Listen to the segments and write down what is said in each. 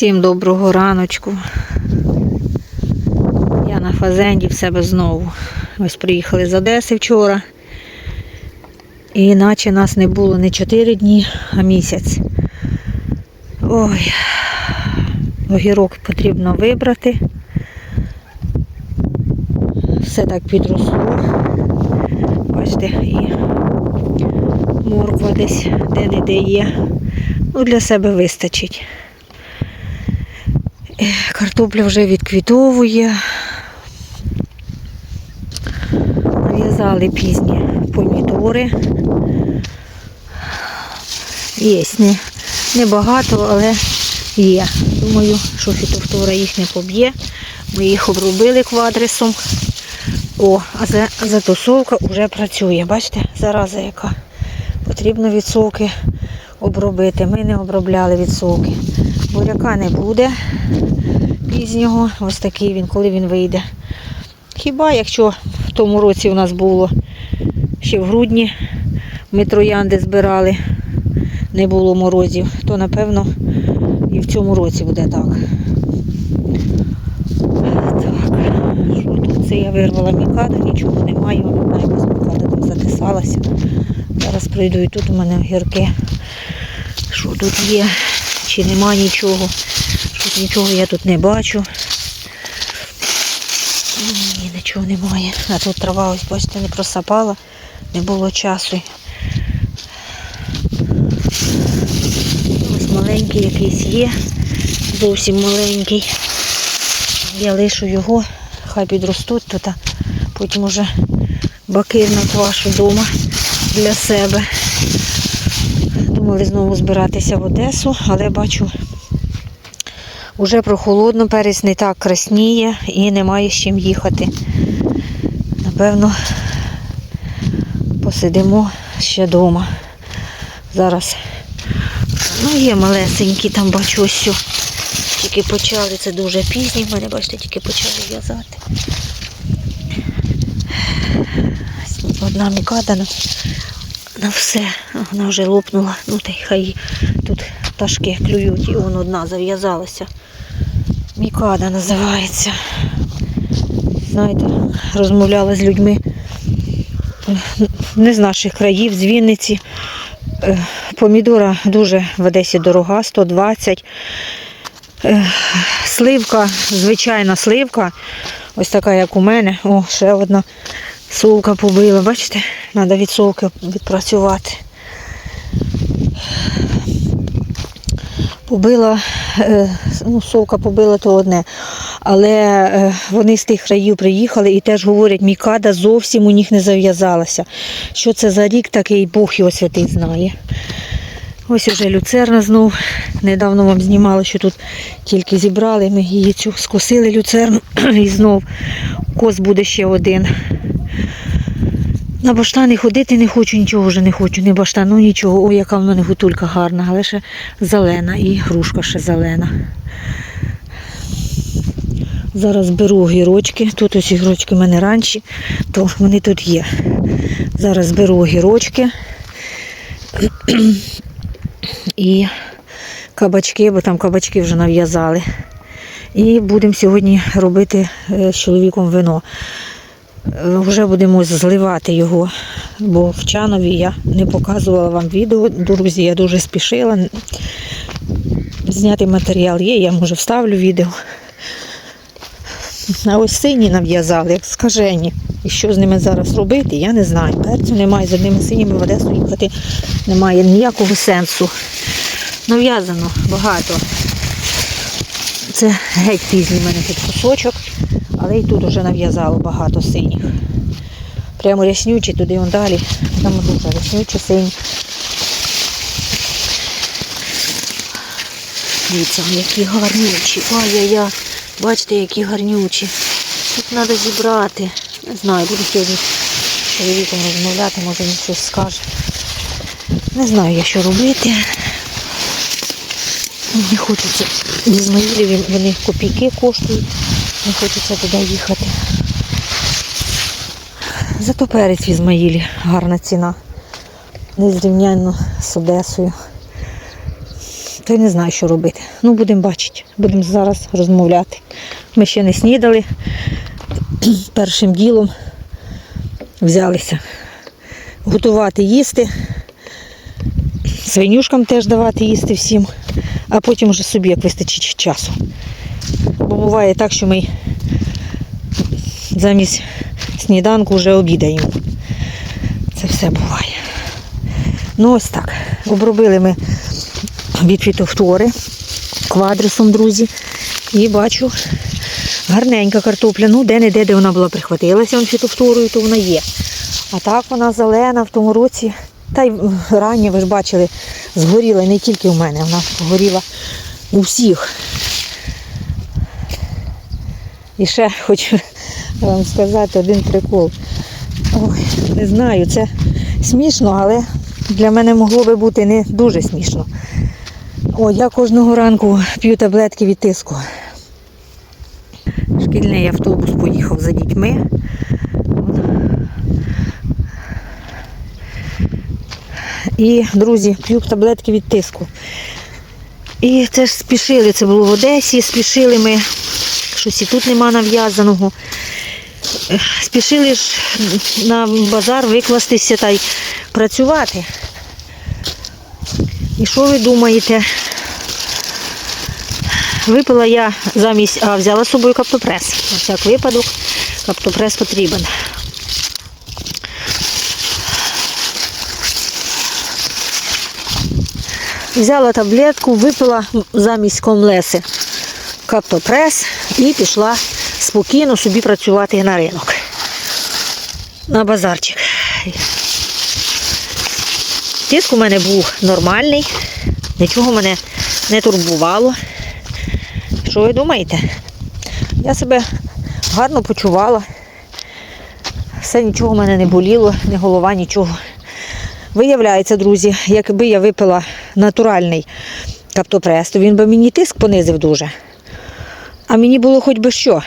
Всім доброго раночку. Я на фазенді в себе знову. Ось приїхали з Одеси вчора. І іначе нас не було не 4 дні, а місяць. Ой, огірок потрібно вибрати. Все так підросло. Бачите, і морква десь де-не-де є. Ну, для себе вистачить. Картопля вже відквітовує. Нав'язали пізні помідори. Є не, небагато, але є. Думаю, що фітофтора їх не поб'є. Ми їх обробили квадрисом. О, а за- затусовка вже працює. Бачите, зараза яка. Потрібно відсоки обробити. Ми не обробляли відсоки. Буряка не буде пізнього. Ось такий він, коли він вийде. Хіба якщо в тому році у нас було ще в грудні, ми троянди збирали, не було морозів, то напевно і в цьому році буде так. Це я вирвала мікаду, нічого немає, одна якась мікада там затисалася. Зараз прийду і тут у мене огірки. Що тут є? Чи нема нічого? Щось нічого я тут не бачу. Ні, нічого немає. А тут трава, ось бачите, не просапала, не було часу. Ось маленький якийсь є, зовсім маленький. Я лишу його, хай підростуть тут, а потім уже бакир наквашу вдома для себе. Думали знову збиратися в Одесу, але бачу, вже прохолодно, перець не так красніє і немає з чим їхати. Напевно, посидимо ще вдома. Зараз ну, є малесенькі, там бачу ось що. Тільки почали, це дуже пізні, в мене, бачите, тільки почали в'язати. Одна мікада на, все. Вона вже лопнула. Ну та й хай тут пташки клюють і вон одна зав'язалася. Мікада називається. Знаєте, розмовляла з людьми не з наших країв, з Вінниці. Е, Помідора дуже в Одесі дорога, 120. Е, Сливка, звичайна сливка, ось така, як у мене. О, ще одна совка побила. Бачите, треба від совки відпрацювати. Побила, е, ну, совка побила то одне. Але е, вони з тих країв приїхали і теж говорять, мікада зовсім у них не зав'язалася. Що це за рік такий, Бог його святий знає. Ось уже люцерна знов. Недавно вам знімали, що тут тільки зібрали. Ми її цю скосили люцерну і знов кос буде ще один. На баштани ходити не хочу, нічого вже не хочу, не баштан, ну нічого. Ой, яка в мене гутулька гарна, але ще зелена і грушка ще зелена. Зараз беру огірочки. Тут ось огірочки в мене ранші, то вони тут є. Зараз беру огірочки і кабачки, бо там кабачки вже нав'язали. І будемо сьогодні робити е, з чоловіком вино. Вже будемо зливати його, бо в Чанові я не показувала вам відео. Друзі, я дуже спішила. Зняти матеріал є, я може вставлю відео. А ось сині нав'язали, як скажені. І що з ними зараз робити, я не знаю. Перцю немає, з одними синіми в Одесу їхати немає ніякого сенсу. Нав'язано багато. Це геть пізній в мене тут кусочок, але і тут вже нав'язало багато синіх. Прямо ряснючі, туди он далі. Там дуже ряснючі сині. Дивіться, які гарнючі. Ой-яй-яй. Бачите, які гарнючі. Тут треба зібрати. Не знаю, буду сьогодні чоловіком розмовляти, може він щось скаже. Не знаю я, що робити. Не хочеться в Ізмаїлі, вони копійки коштують. Не хочеться туди їхати. Зато перець в Ізмаїлі гарна ціна. Незрівнянно з Одесою. то й не знаю, що робити. Ну, будемо бачити, будемо зараз розмовляти. Ми ще не снідали. Першим ділом взялися готувати їсти. Свинюшкам теж давати їсти всім, а потім вже собі як вистачить часу. Бо буває так, що ми замість сніданку вже обідаємо. Це все буває. Ну ось так. Обробили ми від фітофтори квадрисом, друзі. І бачу, гарненька картопля. Ну, де-не-де, де вона була прихватилася фітофторою, то вона є. А так вона зелена в тому році. Та й рання, ви ж бачили, згоріла не тільки в мене, вона горіла у всіх. І ще хочу вам сказати один прикол. Ой, не знаю, це смішно, але для мене могло би бути не дуже смішно. О, я кожного ранку п'ю таблетки від тиску. Шкільний автобус поїхав за дітьми. І, друзі, п'ю таблетки від тиску. І це ж спішили, це було в Одесі, спішили ми, щось і тут нема нав'язаного. Спішили ж на базар викластися та й працювати. І що ви думаєте? Випила я замість, а взяла з собою каптопрес. На всяк випадок каптопрес потрібен. Взяла таблетку, випила замість комлеси каптопрес і пішла спокійно собі працювати на ринок. На базарчик. Тиск у мене був нормальний, нічого мене не турбувало. Що ви думаєте? Я себе гарно почувала. Все нічого в мене не боліло, ні голова, нічого. Виявляється, друзі, якби я випила натуральний каптопрес, то він би мені тиск понизив дуже. А мені було хоч би що.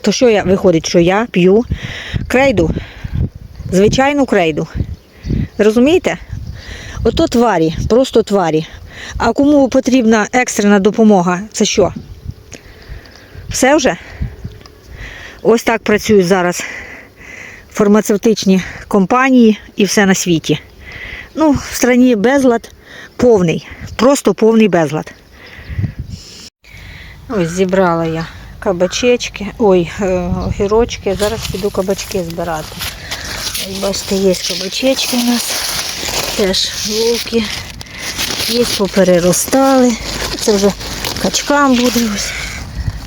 То що я виходить, що я п'ю крейду, звичайну крейду. Розумієте? Ото тварі, просто тварі. А кому потрібна екстрена допомога, це що? Все вже? Ось так працюють зараз фармацевтичні компанії і все на світі. Ну, в страні безлад повний, просто повний безлад. Ось зібрала я кабачечки, ой, е, огірочки. Зараз піду кабачки збирати. Бачите, є кабачечки у нас. Теж луки. Є попереростали. Це вже качкам буде ось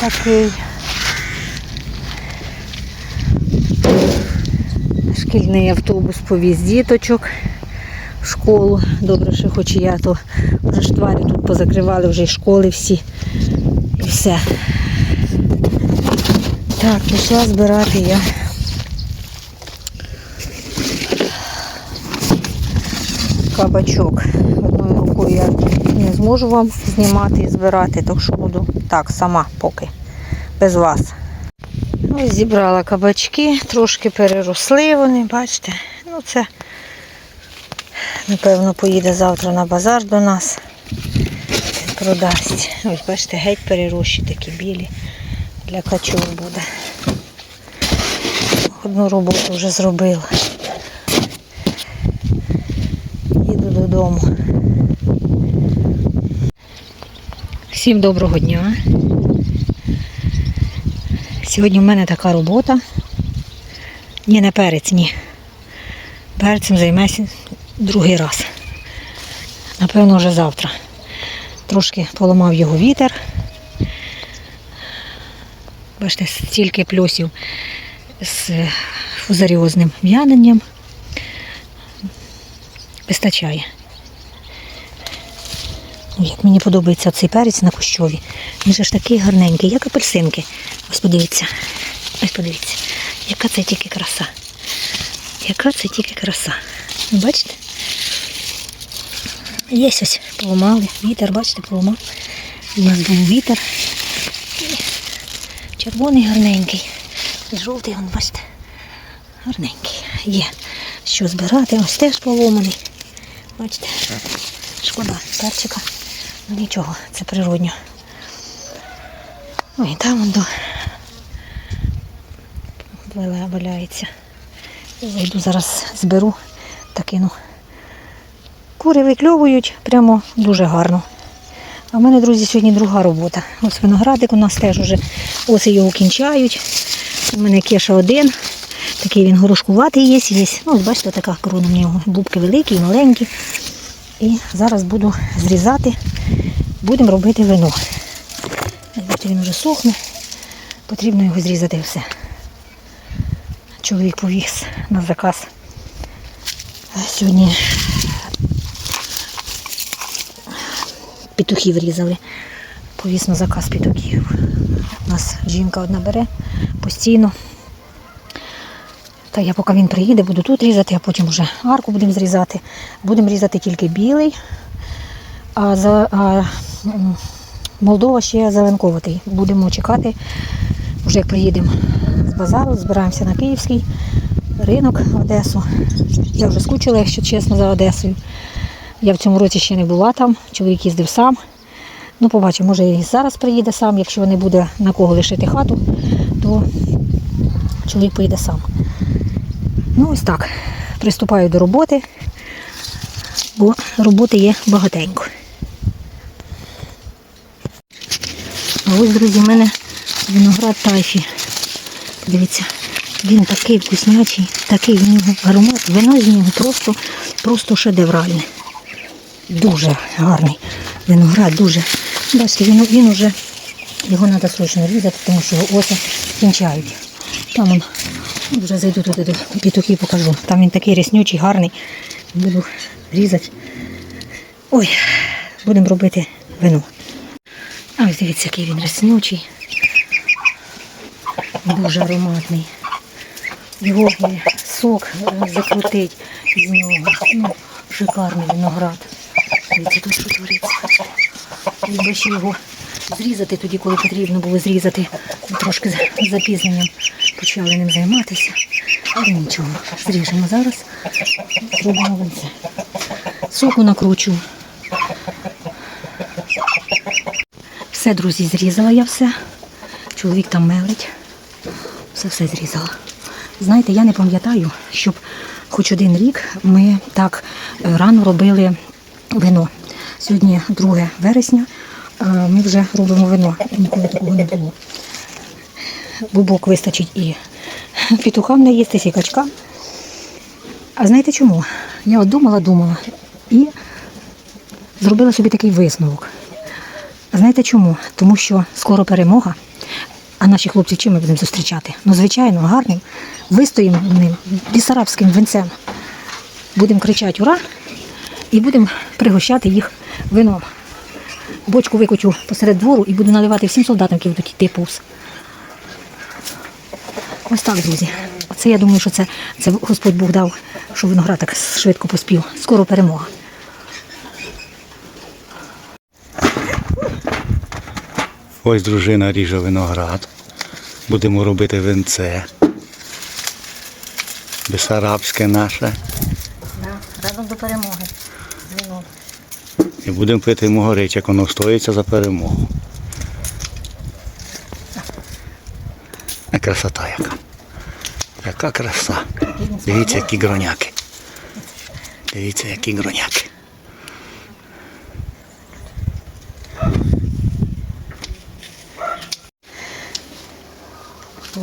такий. Шкільний автобус повіз діточок школу. Добре, що хоч і я, то вже ж тварі тут позакривали вже й школи всі. І все. Так, пішла збирати я. Кабачок. Одною рукою я не зможу вам знімати і збирати, так що буду так, сама поки, без вас. Ось зібрала кабачки, трошки переросли вони, бачите. Ну це, напевно, поїде завтра на базар до нас. Продасть. Ось, бачите, геть перерощі такі білі. Для качок буде. Одну роботу вже зробила. Їду додому. Всім доброго дня. Сьогодні в мене така робота. Ні, не перець, ні. Перцем займаюся другий раз. Напевно, вже завтра. Трошки поламав його вітер. Бачите, стільки плюсів з фузаріозним в'яненням. Вистачає. Як мені подобається цей перець на кущові. Він же ж такий гарненький, як апельсинки. Ось подивіться. Ось подивіться. Яка це тільки краса. Яка це тільки краса. Бачите? Є ось поламали. Вітер, бачите, поламав. У нас був вітер. Червоний гарненький. І жовтий, вон, бачите, гарненький. Є що збирати. Ось теж поломаний. Бачите, шкода перчика. Ну нічого, це природньо. Ой, там он до Валя- валяється. Зайду зараз зберу та кину. Кури викльовують прямо дуже гарно. А в мене, друзі, сьогодні друга робота. Ось виноградик у нас теж уже ось його кінчають. У мене кеша один. Такий він горошкуватий є, є. Ну, бачите, така корона в нього. Бубки великі маленькі. І зараз буду зрізати, будемо робити вино. Бачите, він вже сохне. Потрібно його зрізати все. Чоловік повіз на заказ. Сьогодні петухів різали. Повіз на заказ петухів. У нас жінка одна бере постійно. Та я поки він приїде, буду тут різати, а потім вже арку будемо зрізати. Будемо різати тільки білий, а, за, а Молдова ще зеленковатий. Будемо чекати, вже як приїдемо з базару, збираємося на Київський ринок Одесу. Я вже скучила, якщо чесно, за Одесою. Я в цьому році ще не була там, чоловік їздив сам. Ну, побачимо, може і зараз приїде сам, якщо не буде на кого лишити хату, то чоловік поїде сам. Ну, ось так. Приступаю до роботи, бо роботи є багатенько. А ось, друзі, в мене виноград тайфі. Дивіться, він такий вкуснячий, такий в нього аромат. Вино з нього просто, просто шедевральне. Дуже гарний виноград, дуже. Бачите, він, він уже, його треба срочно різати, тому що його оси кінчають. Там он, вже зайду туди до петухів покажу. Там він такий ряснючий, гарний. Буду різати. Ой, будемо робити вино. А ось дивіться, який він ряснючий. Дуже ароматний. Його сок закрутить з нього. Ну, шикарний виноград. Дивіться, тут що твориться. Якби ще його зрізати тоді, коли потрібно було зрізати. Трошки з запізненням почали ним займатися. Але нічого, зріжемо зараз. Зробимо винце. Соку накручу. Все, друзі, зрізала я все. Чоловік там мелить. Все все зрізала. Знаєте, я не пам'ятаю, щоб хоч один рік ми так е, рано робили вино. Сьогодні 2 вересня, ми вже робимо вино. Ніколи такого не було. Бубок вистачить і петухам наїстись, і качкам. А знаєте чому? Я от думала, думала і зробила собі такий висновок. А Знаєте чому? Тому що скоро перемога, а наші хлопці чим ми будемо зустрічати? Ну, звичайно, гарним, вистоїмо ним, бісарабським винцем. Будемо кричати ура і будемо пригощати їх вином. Бочку викочу посеред двору і буду наливати всім солдатам, які будуть йти повз. Ось так, друзі. Це я думаю, що це, це Господь Бог дав, що виноград так швидко поспів. Скоро перемога. Ось дружина ріже виноград. Будемо робити винце. Бесарабське наше. Разом до перемоги. І будемо пити могорич, як воно стоїться за перемогу. Красота яка. Яка краса. Дивіться, які гроняки. Дивіться, які гроняки.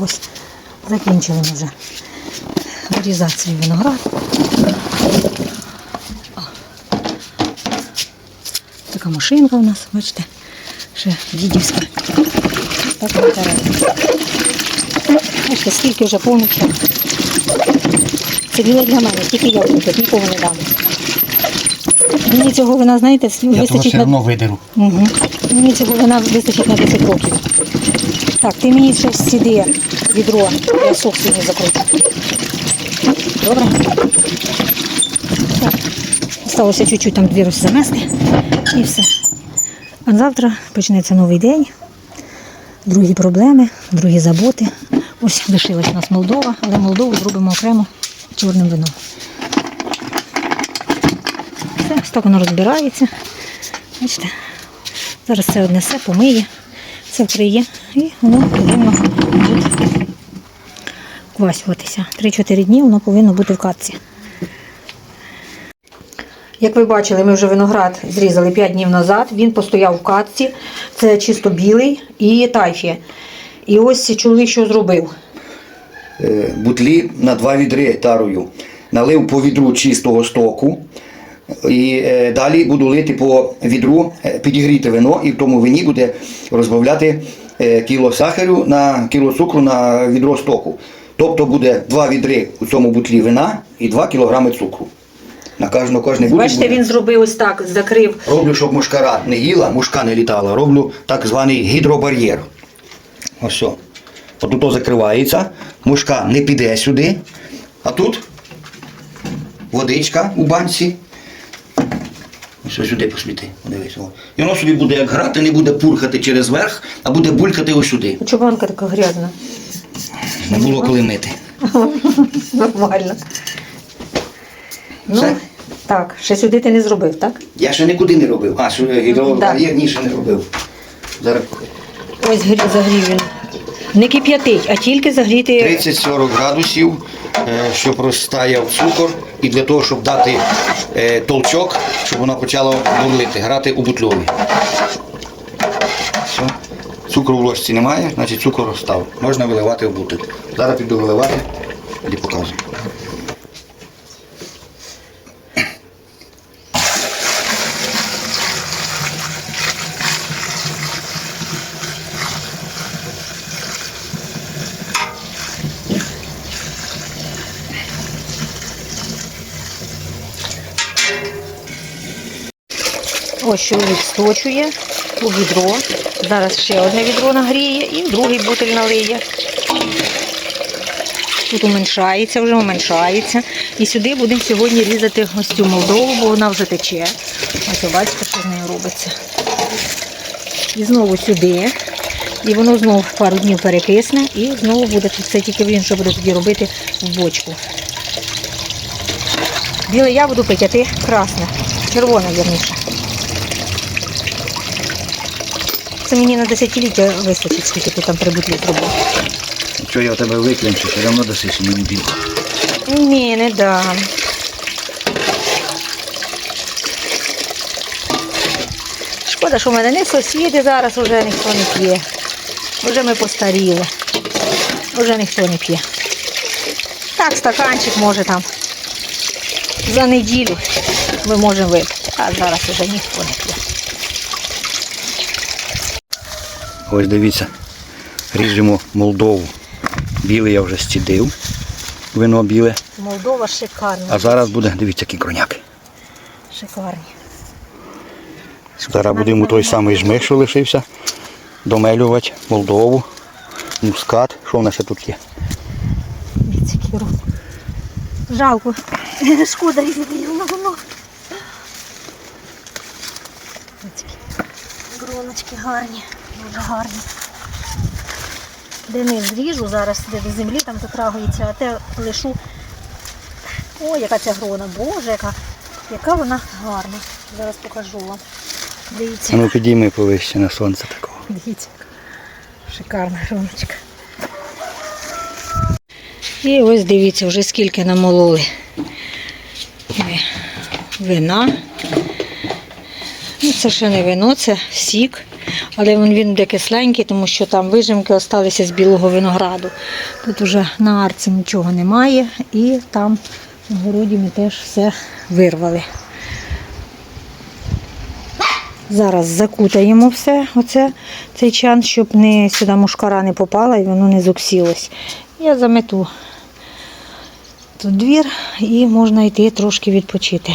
Ось закінчили вже вирізати виноград. Така машинка у нас, бачите, ще дідівська. Так. Бачите, скільки вже повністю. Це біле для мене, тільки я тут нікого не дам. Мені цього вина, знаєте, вистачить на... видеру. Угу. Мені цього вина вистачить на 10 років. Так, ти мені ще сіди відро, я сок сьогодні закручу. Добре? Так. Осталося чуть-чуть там дві замести і все. А завтра почнеться новий день, другі проблеми, другі заботи. Ось лишилась у нас Молдова, але Молдову зробимо окремо чорним вином. Все, так воно розбирається. Бачите, Зараз це однесе, помиє, це вкриє і воно повинно квасюватися. 3-4 дні воно повинно бути в катці. Як ви бачили, ми вже виноград зрізали 5 днів назад. Він постояв в катці. Це чисто білий і тайфі. І ось чоловік що зробив. е, бутлі на два відри тарою. Налив по відру чистого стоку. І е, далі буду лити по відру, е, підігріти вино, і в тому вині буде розбавляти кіло сахарю на кіло цукру на відро стоку. Тобто буде два відри у цьому бутлі вина і 2 кілограми цукру. На кожну кожний Бачите, він зробив ось так, закрив. Роблю, щоб мушкара не їла, мушка не літала. Роблю так званий гідробар'єр. Ось все. От тут закривається, мушка не піде сюди, а тут водичка у банці. Ось сюди посвіти. Подивись. о. І воно собі буде як грати, не буде пурхати через верх, а буде булькати ось сюди. Чубанка така грязна. Не було коли мити. Нормально. Ну, Все? Так, ще сюди ти не зробив, так? Я ще нікуди не робив. А, що гідробар'єр ні, ще не робив. Зараз Ось грі, загрів він. Не кип'ятить, а тільки загріти. 30-40 градусів, е, щоб розтаяв цукор, і для того, щоб дати е, толчок, щоб воно почало бурлити, грати у бутльові. Все. Цукру в ложці немає, значить цукор розстав. Можна виливати в бутиль. Зараз піду виливати і покажу. Ось чоловік сточує у відро. Зараз ще одне відро нагріє і другий бутиль налиє. Тут уменшається, вже уменшається. І сюди будемо сьогодні різати ось цю молдову, бо вона вже тече. Ось бачите, що з нею робиться. І знову сюди. І воно знову пару днів перекисне і знову буде тут це тільки він що буде тоді робити в бочку. Біле я буду пити, а ти красне. Червоне, вірніше. Це мені на десятиліття вистачить, скільки ти там три бутлі зробив. Якщо я в тебе виклянчу, все одно досиш мені білку. Ні, не дам. Шкода, що в мене не сусіди зараз вже ніхто не п'є. Вже ми постаріли. Вже ніхто не п'є. Так, стаканчик може там. За неділю ми можемо випити. А зараз вже ніхто не п'є. Ось дивіться, ріжемо Молдову. Біле я вже стідив, вино біле. Молдова шикарна. А зараз буде, дивіться, які кроняки. Шикарні. Зараз будемо той самий жмих, що лишився, домелювати Молдову, мускат. Що в нас ще тут є? Жалко. Шкода різати його на воно. Гроночки гарні, дуже гарні. Де не зріжу зараз, де до землі там дотрагується, а те лишу. Ой, яка ця грона, боже, яка, яка вона гарна. Зараз покажу вам. Дивіться. Ну підійми повище на сонце такого. Дивіться, шикарна гроночка. І ось дивіться, вже скільки намололи вина. Ну, це ще не вино, це сік. Але він, він буде кисленький, тому що там вижимки залишилися з білого винограду. Тут вже на арці нічого немає і там в городі ми теж все вирвали. Зараз закутаємо все, оце, цей чан, щоб не, сюди мушкара не попала і воно не зоксілось. Я замету тут двір і можна йти трошки відпочити.